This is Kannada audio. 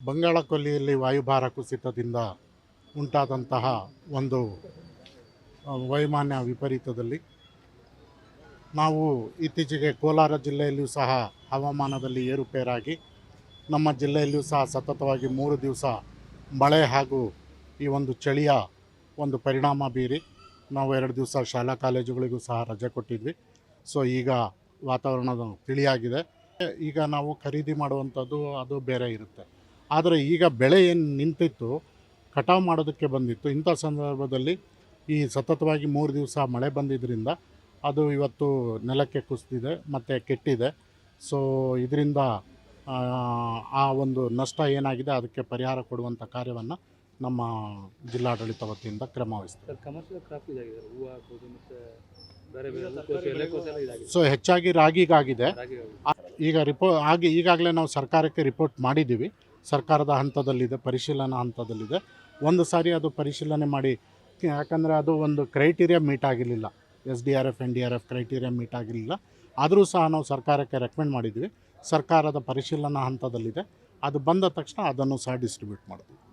ಬಂಗಾಳ ಕೊಲ್ಲಿಯಲ್ಲಿ ವಾಯುಭಾರ ಕುಸಿತದಿಂದ ಉಂಟಾದಂತಹ ಒಂದು ವೈಮಾನ್ಯ ವಿಪರೀತದಲ್ಲಿ ನಾವು ಇತ್ತೀಚೆಗೆ ಕೋಲಾರ ಜಿಲ್ಲೆಯಲ್ಲಿಯೂ ಸಹ ಹವಾಮಾನದಲ್ಲಿ ಏರುಪೇರಾಗಿ, ನಮ್ಮ ಜಿಲ್ಲೆಯಲ್ಲಿಯೂ ಸಹ ಸತತವಾಗಿ ಮೂರು ದಿವಸ ಮಳೆ ಹಾಗೂ ಈ ಒಂದು ಚಳಿಯ ಒಂದು ಪರಿಣಾಮ ಬೀರಿ ನಾವು ಎರಡು ದಿವಸ ಶಾಲಾ ಕಾಲೇಜುಗಳಿಗೂ ಸಹ ರಜೆ ಕೊಟ್ಟಿದ್ವಿ. ಸೊ, ಈಗ ವಾತಾವರಣದ ತಿಳಿಯಾಗಿದೆ. ಈಗ ನಾವು ಖರೀದಿ ಮಾಡುವಂಥದ್ದು ಅದು ಬೇರೆ ಇರುತ್ತೆ. ಆದರೆ ಈಗ ಬೆಳೆ ಏನು ನಿಂತಿತ್ತು ಕಟಾವು ಮಾಡೋದಕ್ಕೆ ಬಂದಿತ್ತು. ಇಂಥ ಸಂದರ್ಭದಲ್ಲಿ ಈ ಸತತವಾಗಿ ಮೂರು ದಿವಸ ಮಳೆ ಬಂದಿದ್ದರಿಂದ ಅದು ಇವತ್ತು ನೆಲಕ್ಕೆ ಕುಸಿದಿದೆ ಮತ್ತು ಕೆಟ್ಟಿದೆ. ಸೊ ಇದರಿಂದ ಆ ಒಂದು ನಷ್ಟ ಏನಾಗಿದೆ ಅದಕ್ಕೆ ಪರಿಹಾರ ಕೊಡುವಂಥ ಕಾರ್ಯವನ್ನು ನಮ್ಮ ಜಿಲ್ಲಾಡಳಿತ ವತಿಯಿಂದ ಕ್ರಮ ವಹಿಸ್ತೀವಿ ಸರ್ ಕಮರ್ಷಿಯಲ್ ಕ್ರಾಪ್ ಇದಾಗಿದೆ. ಹೂವು ಆಗ್ಬೋದು ಮತ್ತು ಬೇರೆ ಬೇರೆ ಹೂಕೋಸು ಎಲೆಕೋಸು ಎಲ್ಲ ಇದಾಗಿದೆ. ಸೊ ಹೆಚ್ಚಾಗಿ ರಾಗಿಗಾಗಿದೆ. ರಾಗಿ ಈಗ ರಿಪೋ ಆಗಿ ಈಗಾಗಲೇ ನಾವು ಸರ್ಕಾರಕ್ಕೆ ರಿಪೋರ್ಟ್ ಮಾಡಿದ್ದೀವಿ. ಸರ್ಕಾರದ ಹಂತದಲ್ಲಿದೆ, ಪರಿಶೀಲನಾ ಹಂತದಲ್ಲಿದೆ. ಒಂದು ಸಾರಿ ಅದು ಪರಿಶೀಲನೆ ಮಾಡಿ, ಯಾಕಂದರೆ ಅದು ಒಂದು ಕ್ರೈಟೀರಿಯಾ ಮೀಟ್ ಆಗಿರಲಿಲ್ಲ. S D R F N D R F criteria meet ಆಗಿರಲಿಲ್ಲ. ಆದರೂ ಸಹ ನಾವು ಸರ್ಕಾರಕ್ಕೆ ರೆಕಮೆಂಡ್ ಮಾಡಿದ್ವಿ. ಸರ್ಕಾರದ ಪರಿಶೀಲನಾ ಹಂತದಲ್ಲಿದೆ. ಅದು ಬಂದ ತಕ್ಷಣ ಅದನ್ನು ಸಹ ಡಿಸ್ಟ್ರಿಬ್ಯೂಟ್ ಮಾಡ್ತೀವಿ